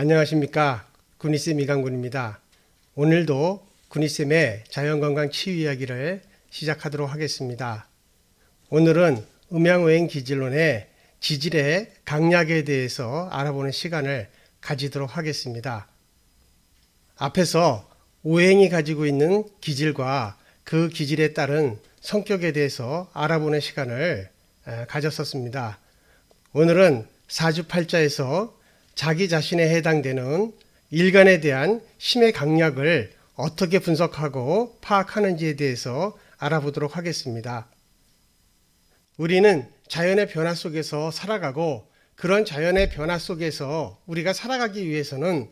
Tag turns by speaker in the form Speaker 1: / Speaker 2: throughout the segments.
Speaker 1: 안녕하십니까. 군이쌤 이강군입니다. 오늘도 군이쌤의 자연건강 치유 이야기를 시작하도록 하겠습니다. 오늘은 음양오행 기질론의 지질의 강약에 대해서 알아보는 시간을 가지도록 하겠습니다. 앞에서 오행이 가지고 있는 기질과 그 기질에 따른 성격에 대해서 알아보는 시간을 에, 가졌었습니다. 오늘은 사주팔자에서 자기 자신에 해당되는 일간에 대한 힘의 강약을 어떻게 분석하고 파악하는지에 대해서 알아보도록 하겠습니다. 우리는 자연의 변화 속에서 살아가고 그런 자연의 변화 속에서 우리가 살아가기 위해서는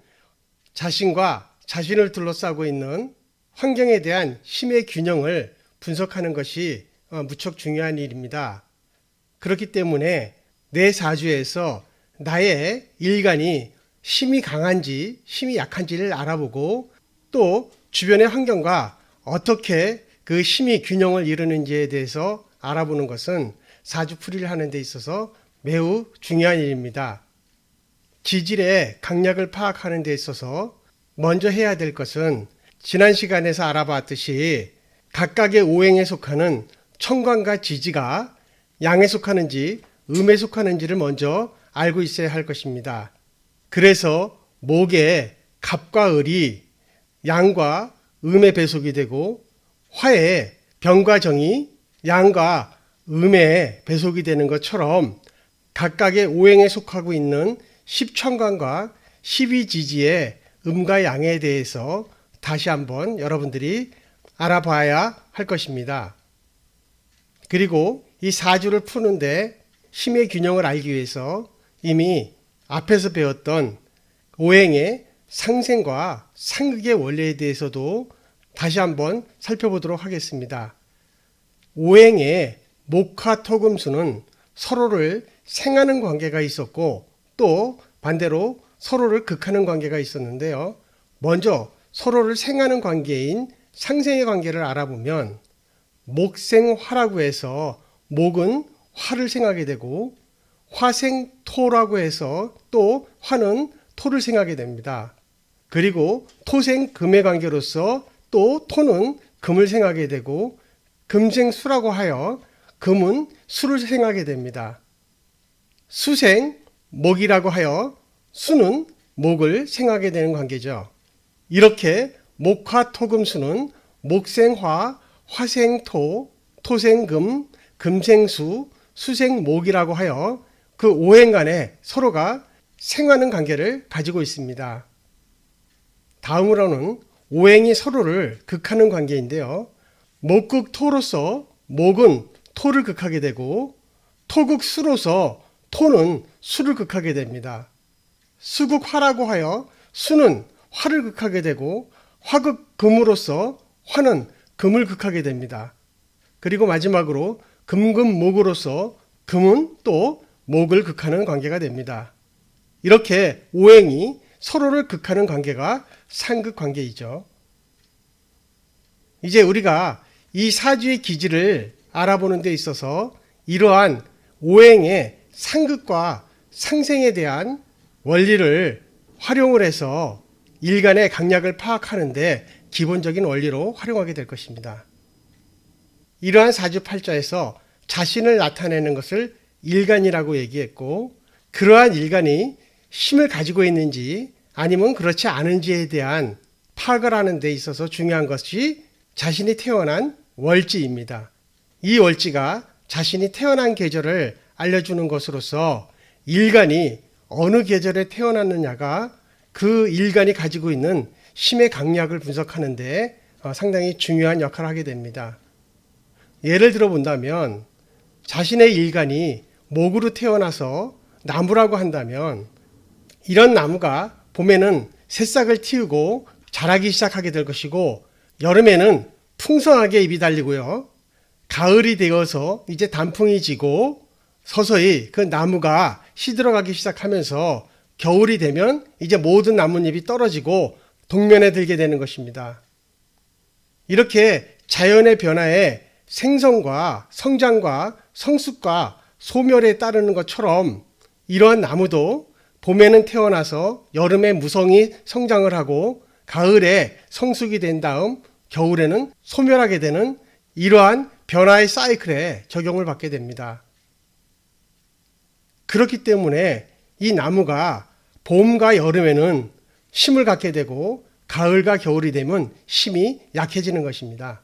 Speaker 1: 자신과 자신을 둘러싸고 있는 환경에 대한 힘의 균형을 분석하는 것이 어, 무척 중요한 일입니다. 그렇기 때문에 내 사주에서 나의 일간이 힘이 강한지 힘이 약한지를 알아보고 또 주변의 환경과 어떻게 그 힘이 균형을 이루는지에 대해서 알아보는 것은 사주풀이를 하는 데 있어서 매우 중요한 일입니다. 기질의 강약을 파악하는 데 있어서 먼저 해야 될 것은 지난 시간에서 알아봤듯이 각각의 오행에 속하는 청관과 지지가 양에 속하는지 음에 속하는지를 먼저 알고 있어야 할 것입니다. 그래서 목에 갑과 을이 양과 음의 배속이 되고 화에 병과 정이 양과 음의 배속이 되는 것처럼 각각의 오행에 속하고 있는 십천관과 십이지지의 음과 양에 대해서 다시 한번 여러분들이 알아봐야 할 것입니다. 그리고 이 사주를 푸는데 힘의 균형을 알기 위해서 이미 앞에서 배웠던 오행의 상생과 상극의 원리에 대해서도 다시 한번 살펴보도록 하겠습니다. 오행의 목화 토금수는 서로를 생하는 관계가 있었고 또 반대로 서로를 극하는 관계가 있었는데요. 먼저 서로를 생하는 관계인 상생의 관계를 알아보면 목생화라고 해서 목은 화를 생하게 되고 화생토라고 해서 또 화는 토를 생하게 됩니다. 그리고 토생 금의 관계로서 또 토는 금을 생하게 되고 금생수라고 하여 금은 수를 생하게 됩니다. 수생 목이라고 하여 수는 목을 생하게 되는 관계죠. 이렇게 목화토금수는 목생화, 화생토, 토생금, 금생수, 수생목이라고 하여 그 오행 간에 서로가 생하는 관계를 가지고 있습니다. 다음으로는 오행이 서로를 극하는 관계인데요. 목극토로서 목은 토를 극하게 되고 토극수로서 토는 수를 극하게 됩니다. 수극화라고 하여 수는 화를 극하게 되고 화극금으로서 화는 금을 극하게 됩니다. 그리고 마지막으로 금금목으로서 금은 또 목을 극하는 관계가 됩니다. 이렇게 오행이 서로를 극하는 관계가 상극 관계이죠. 이제 우리가 이 사주의 기질을 알아보는 데 있어서 이러한 오행의 상극과 상생에 대한 원리를 활용을 해서 일간의 강약을 파악하는데 기본적인 원리로 활용하게 될 것입니다. 이러한 사주팔자에서 자신을 나타내는 것을 일간이라고 얘기했고 그러한 일간이 힘을 가지고 있는지 아니면 그렇지 않은지에 대한 파악을 하는 데 있어서 중요한 것이 자신이 태어난 월지입니다. 이 월지가 자신이 태어난 계절을 알려주는 것으로서 일간이 어느 계절에 태어났느냐가 그 일간이 가지고 있는 힘의 강약을 분석하는데 어, 상당히 중요한 역할을 하게 됩니다. 예를 들어 본다면 자신의 일간이 목으로 태어나서 나무라고 한다면 이런 나무가 봄에는 새싹을 틔우고 자라기 시작하게 될 것이고 여름에는 풍성하게 잎이 달리고요. 가을이 되어서 이제 단풍이 지고 서서히 그 나무가 시들어가기 시작하면서 겨울이 되면 이제 모든 나뭇잎이 떨어지고 동면에 들게 되는 것입니다. 이렇게 자연의 변화에 생성과 성장과 성숙과 소멸에 따르는 것처럼 이러한 나무도 봄에는 태어나서 여름에 무성이 성장을 하고 가을에 성숙이 된 다음 겨울에는 소멸하게 되는 이러한 변화의 사이클에 적용을 받게 됩니다. 그렇기 때문에 이 나무가 봄과 여름에는 심을 갖게 되고 가을과 겨울이 되면 심이 약해지는 것입니다.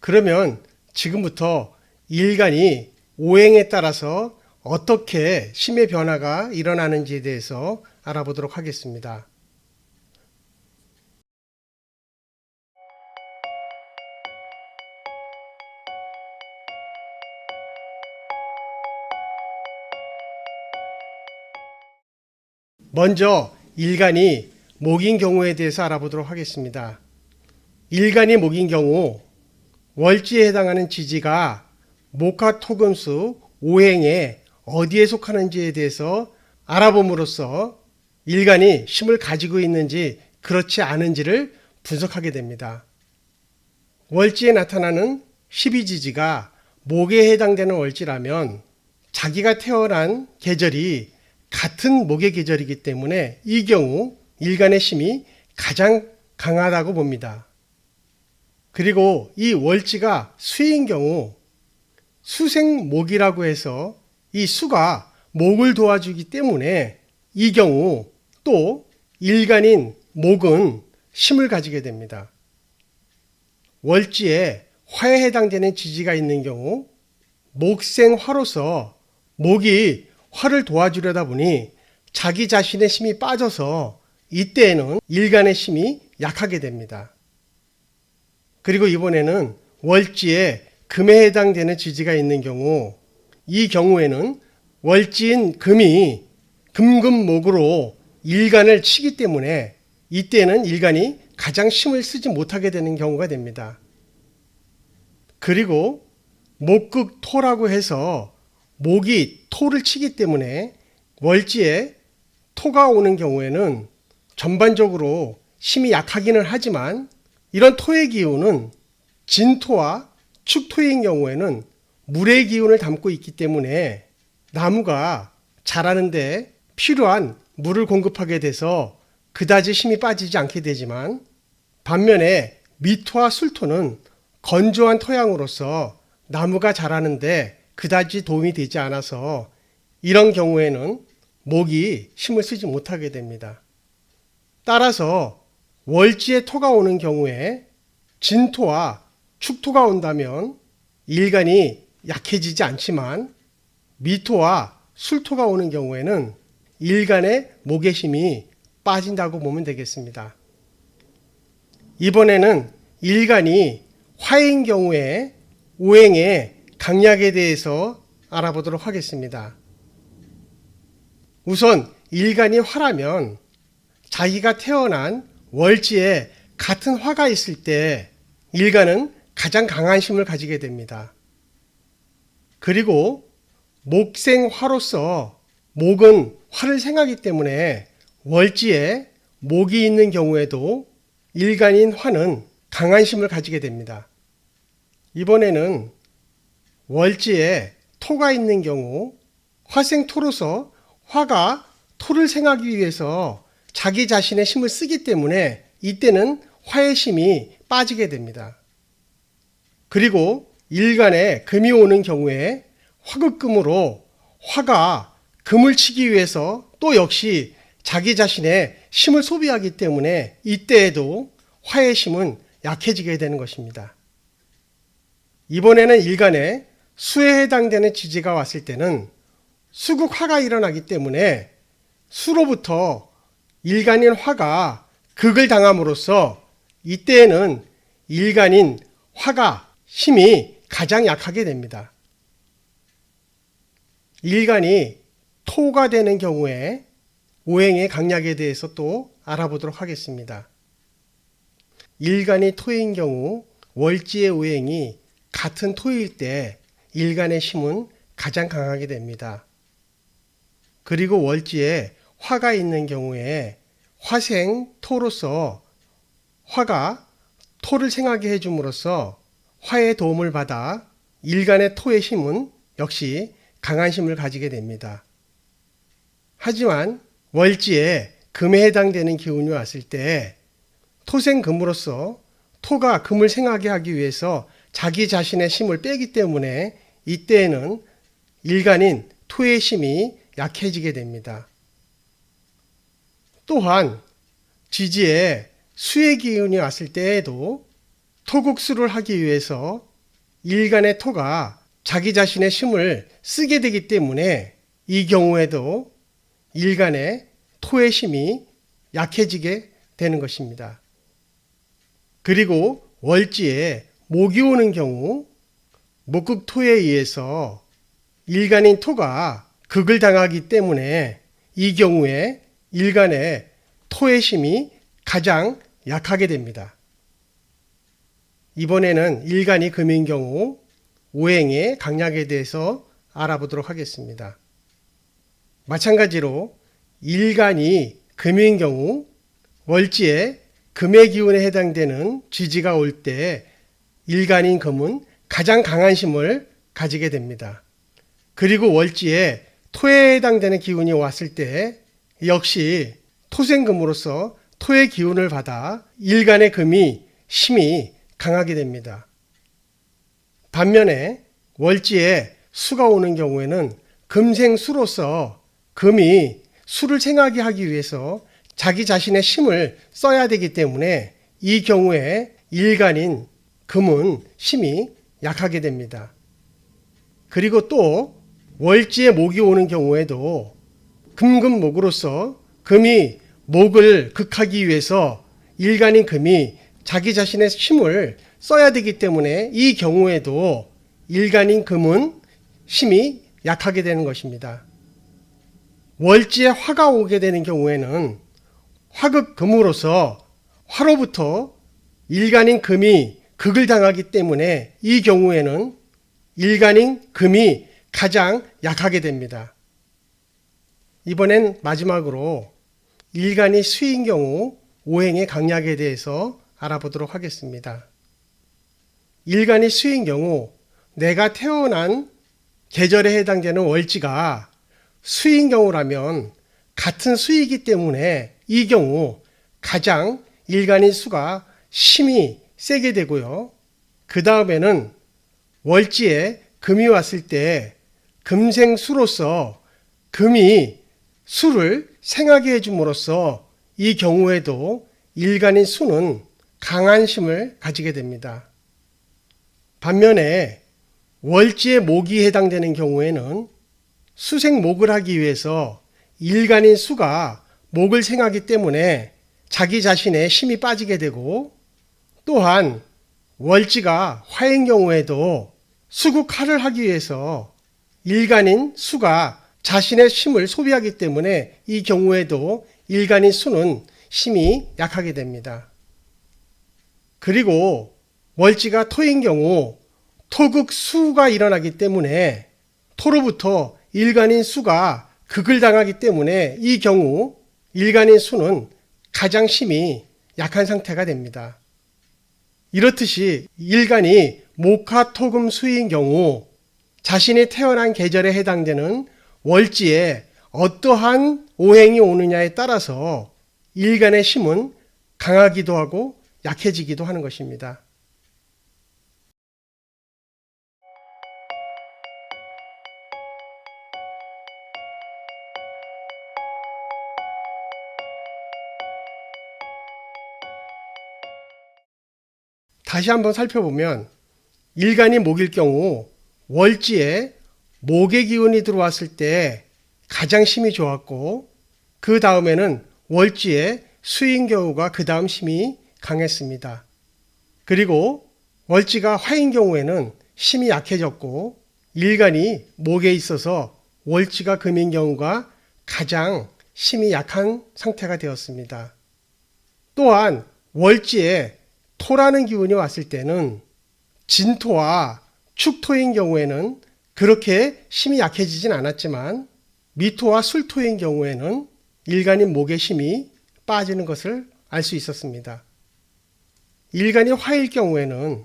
Speaker 1: 그러면 지금부터 일간이 오행에 따라서 어떻게 심의 변화가 일어나는지에 대해서 알아보도록 하겠습니다. 먼저 일간이 목인 경우에 대해서 알아보도록 하겠습니다. 일간이 목인 경우 월지에 해당하는 지지가 목화 토금수 오행에 어디에 속하는지에 대해서 알아봄으로써 일간이 힘을 가지고 있는지 그렇지 않은지를 분석하게 됩니다. 월지에 나타나는 12지지가 목에 해당되는 월지라면 자기가 태어난 계절이 같은 목의 계절이기 때문에 이 경우 일간의 힘이 가장 강하다고 봅니다. 그리고 이 월지가 수인 경우 수생목이라고 해서 이 수가 목을 도와주기 때문에 이 경우 또 일간인 목은 힘을 가지게 됩니다. 월지에 화에 해당되는 지지가 있는 경우 목생화로서 목이 화를 도와주려다 보니 자기 자신의 힘이 빠져서 이때에는 일간의 힘이 약하게 됩니다. 그리고 이번에는 월지에 금에 해당되는 지지가 있는 경우 이 경우에는 월지인 금이 금금목으로 일간을 치기 때문에 이때는 일간이 가장 힘을 쓰지 못하게 되는 경우가 됩니다. 그리고 목극토라고 해서 목이 토를 치기 때문에 월지에 토가 오는 경우에는 전반적으로 힘이 약하기는 하지만 이런 토의 기운은 진토와 축토인 경우에는 물의 기운을 담고 있기 때문에 나무가 자라는데 필요한 물을 공급하게 돼서 그다지 힘이 빠지지 않게 되지만 반면에 미토와 술토는 건조한 토양으로서 나무가 자라는데 그다지 도움이 되지 않아서 이런 경우에는 목이 힘을 쓰지 못하게 됩니다. 따라서 월지에 토가 오는 경우에 진토와 축토가 온다면 일간이 약해지지 않지만 미토와 술토가 오는 경우에는 일간의 힘이 빠진다고 보면 되겠습니다. 이번에는 일간이 화인 경우에 오행의 강약에 대해서 알아보도록 하겠습니다. 우선 일간이 화라면 자기가 태어난 월지에 같은 화가 있을 때 일간은 가장 강한 힘을 가지게 됩니다. 그리고 목생화로서 목은 화를 생하기 때문에 월지에 목이 있는 경우에도 일간인 화는 강한 힘을 가지게 됩니다. 이번에는 월지에 토가 있는 경우 화생토로서 화가 토를 생하기 위해서 자기 자신의 힘을 쓰기 때문에 이때는 화의 힘이 빠지게 됩니다. 그리고 일간에 금이 오는 경우에 화극금으로 화가 금을 치기 위해서 또 역시 자기 자신의 힘을 소비하기 때문에 이때에도 화의 힘은 약해지게 되는 것입니다. 이번에는 일간에 수에 해당되는 지지가 왔을 때는 수국화가 일어나기 때문에 수로부터 일간인 화가 극을 당함으로써 이때에는 일간인 화가 힘이 가장 약하게 됩니다. 일간이 토가 되는 경우에 오행의 강약에 대해서 또 알아보도록 하겠습니다. 일간이 토인 경우 월지의 오행이 같은 토일 때 일간의 힘은 가장 강하게 됩니다. 그리고 월지에 화가 있는 경우에 화생 토로서 화가 토를 생하게 해줌으로써 화의 도움을 받아 일간의 토의 힘은 역시 강한 힘을 가지게 됩니다. 하지만 월지에 금에 해당되는 기운이 왔을 때 토생금으로서 토가 금을 생하게 하기 위해서 자기 자신의 힘을 빼기 때문에 이때에는 일간인 토의 힘이 약해지게 됩니다. 또한 지지에 수의 기운이 왔을 때에도 토국수를 하기 위해서 일간의 토가 자기 자신의 힘을 쓰게 되기 때문에 이 경우에도 일간의 토의 힘이 약해지게 되는 것입니다. 그리고 월지에 목이 오는 경우 목극토에 의해서 일간인 토가 극을 당하기 때문에 이 경우에 일간의 토의 힘이 가장 약하게 됩니다. 이번에는 일간이 금인 경우 오행의 강약에 대해서 알아보도록 하겠습니다. 마찬가지로 일간이 금인 경우 월지에 금의 기운에 해당되는 지지가 올 때 일간인 금은 가장 강한 힘을 가지게 됩니다. 그리고 월지에 토에 해당되는 기운이 왔을 때 역시 토생금으로서 토의 기운을 받아 일간의 금이 힘이 강하게 됩니다. 반면에 월지에 수가 오는 경우에는 금생수로서 금이 수를 생하게 하기 위해서 자기 자신의 힘을 써야 되기 때문에 이 경우에 일간인 금은 힘이 약하게 됩니다. 그리고 또 월지에 목이 오는 경우에도 금금목으로서 금이 목을 극하기 위해서 일간인 금이 자기 자신의 힘을 써야 되기 때문에 이 경우에도 일간인 금은 힘이 약하게 되는 것입니다. 월지에 화가 오게 되는 경우에는 화극금으로서 화로부터 일간인 금이 극을 당하기 때문에 이 경우에는 일간인 금이 가장 약하게 됩니다. 이번엔 마지막으로 일간이 수인 경우 오행의 강약에 대해서 알아보도록 하겠습니다. 일간이 수인 경우 내가 태어난 계절에 해당되는 월지가 수인 경우라면 같은 수이기 때문에 이 경우 가장 일간인 수가 힘이 세게 되고요. 그 다음에는 월지에 금이 왔을 때 금생수로서 금이 수를 생하게 해줌으로써 이 경우에도 일간인 수는 강한 힘을 가지게 됩니다. 반면에 월지에 목이 해당되는 경우에는 수생 목을 하기 위해서 일간인 수가 목을 생하기 때문에 자기 자신의 힘이 빠지게 되고 또한 월지가 화인 경우에도 수국화를 하기 위해서 일간인 수가 자신의 힘을 소비하기 때문에 이 경우에도 일간인 수는 힘이 약하게 됩니다. 그리고 월지가 토인 경우 토극 수가 일어나기 때문에 토로부터 일간인 수가 극을 당하기 때문에 이 경우 일간인 수는 가장 힘이 약한 상태가 됩니다. 이렇듯이 일간이 목화토금 수인 경우 자신이 태어난 계절에 해당되는 월지에 어떠한 오행이 오느냐에 따라서 일간의 힘은 강하기도 하고 약해지기도 하는 것입니다. 다시 한번 살펴보면 일간이 목일 경우 월지에 목의 기운이 들어왔을 때 가장 힘이 좋았고 그 다음에는 월지에 수인 경우가 그 다음 힘이 강했습니다. 그리고 월지가 화인 경우에는 힘이 약해졌고 일간이 목에 있어서 월지가 금인 경우가 가장 힘이 약한 상태가 되었습니다. 또한 월지에 토라는 기운이 왔을 때는 진토와 축토인 경우에는 그렇게 힘이 약해지진 않았지만 미토와 술토인 경우에는 일간인 목의 힘이 빠지는 것을 알 수 있었습니다. 일간이 화일 경우에는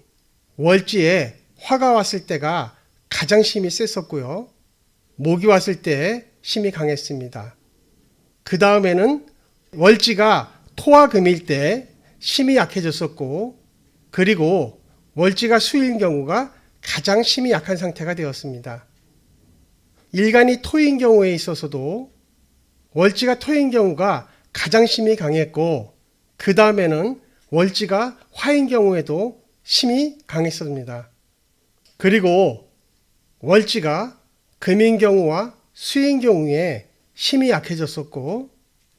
Speaker 1: 월지에 화가 왔을 때가 가장 힘이 셌었고요. 목이 왔을 때 힘이 강했습니다. 그 다음에는 월지가 토와 금일 때 심이 약해졌었고 그리고 월지가 수일 경우가 가장 심이 약한 상태가 되었습니다. 일간이 토인 경우에 있어서도 월지가 토인 경우가 가장 심이 강했고 그 다음에는 월지가 화인 경우에도 심이 강했습니다. 그리고 월지가 금인 경우와 수인 경우에 심이 약해졌었고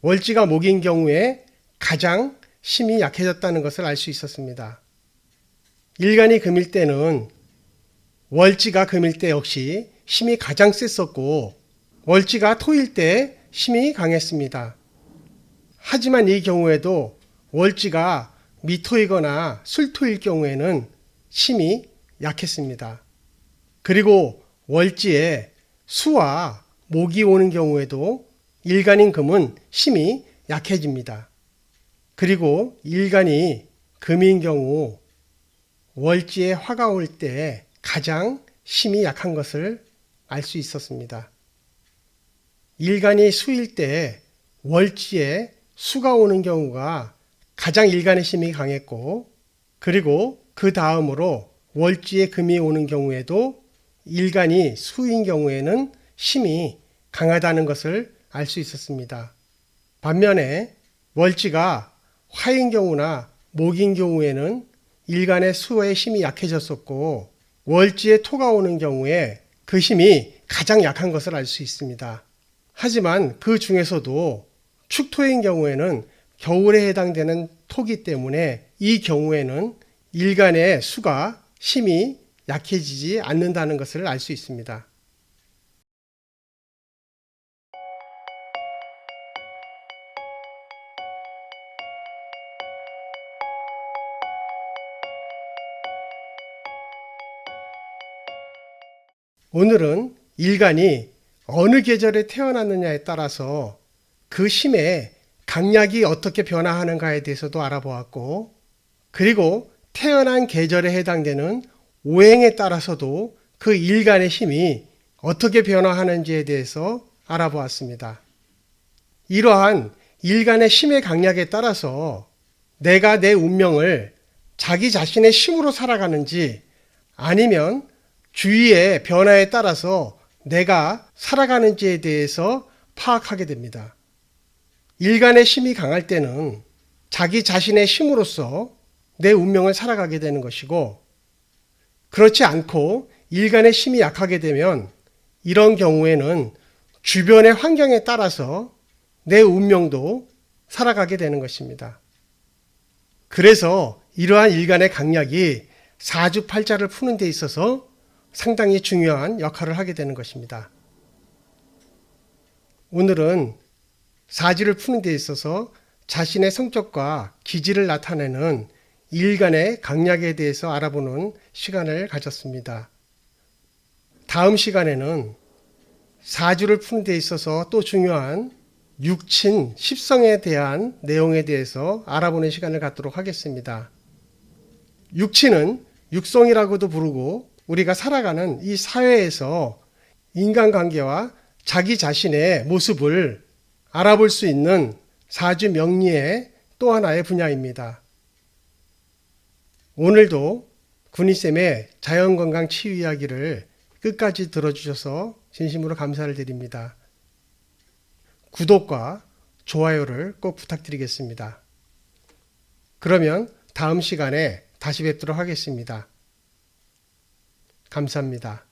Speaker 1: 월지가 목인 경우에 가장 심이 약해졌다는 것을 알 수 있었습니다. 일간이 금일 때는 월지가 금일 때 역시 힘이 가장 셌었고 월지가 토일 때 힘이 강했습니다. 하지만 이 경우에도 월지가 미토이거나 술토일 경우에는 힘이 약했습니다. 그리고 월지에 수와 목이 오는 경우에도 일간인 금은 힘이 약해집니다. 그리고 일간이 금인 경우 월지에 화가 올 때 가장 힘이 약한 것을 알 수 있었습니다. 일간이 수일 때 월지에 수가 오는 경우가 가장 일간의 힘이 강했고 그리고 그 다음으로 월지에 금이 오는 경우에도 일간이 수인 경우에는 힘이 강하다는 것을 알 수 있었습니다. 반면에 월지가 화인 경우나 목인 경우에는 일간의 수의 힘이 약해졌었고 월지에 토가 오는 경우에 그 힘이 가장 약한 것을 알 수 있습니다. 하지만 그 중에서도 축토인 경우에는 겨울에 해당되는 토기 때문에 이 경우에는 일간의 수가 힘이 약해지지 않는다는 것을 알 수 있습니다. 오늘은 일간이 어느 계절에 태어났느냐에 따라서 그 힘의 강약이 어떻게 변화하는가에 대해서도 알아보았고, 그리고 태어난 계절에 해당되는 오행에 따라서도 그 일간의 힘이 어떻게 변화하는지에 대해서 알아보았습니다. 이러한 일간의 힘의 강약에 따라서 내가 내 운명을 자기 자신의 힘으로 살아가는지 아니면 주위의 변화에 따라서 내가 살아가는지에 대해서 파악하게 됩니다. 일간의 힘이 강할 때는 자기 자신의 힘으로서 내 운명을 살아가게 되는 것이고, 그렇지 않고 일간의 힘이 약하게 되면 이런 경우에는 주변의 환경에 따라서 내 운명도 살아가게 되는 것입니다. 그래서 이러한 일간의 강약이 사주팔자를 푸는 데 있어서 상당히 중요한 역할을 하게 되는 것입니다. 오늘은 사지를 푸는 데 있어서 자신의 성격과 기질을 나타내는 일간의 강약에 대해서 알아보는 시간을 가졌습니다. 다음 시간에는 사주를 푸는 데 있어서 또 중요한 육친, 십성에 대한 내용에 대해서 알아보는 시간을 갖도록 하겠습니다. 육친은 육성이라고도 부르고 우리가 살아가는 이 사회에서 인간관계와 자기 자신의 모습을 알아볼 수 있는 사주 명리의 또 하나의 분야입니다. 오늘도 군이쌤의 자연건강 치유 이야기를 끝까지 들어주셔서 진심으로 감사를 드립니다. 구독과 좋아요를 꼭 부탁드리겠습니다. 그러면 다음 시간에 다시 뵙도록 하겠습니다. 감사합니다.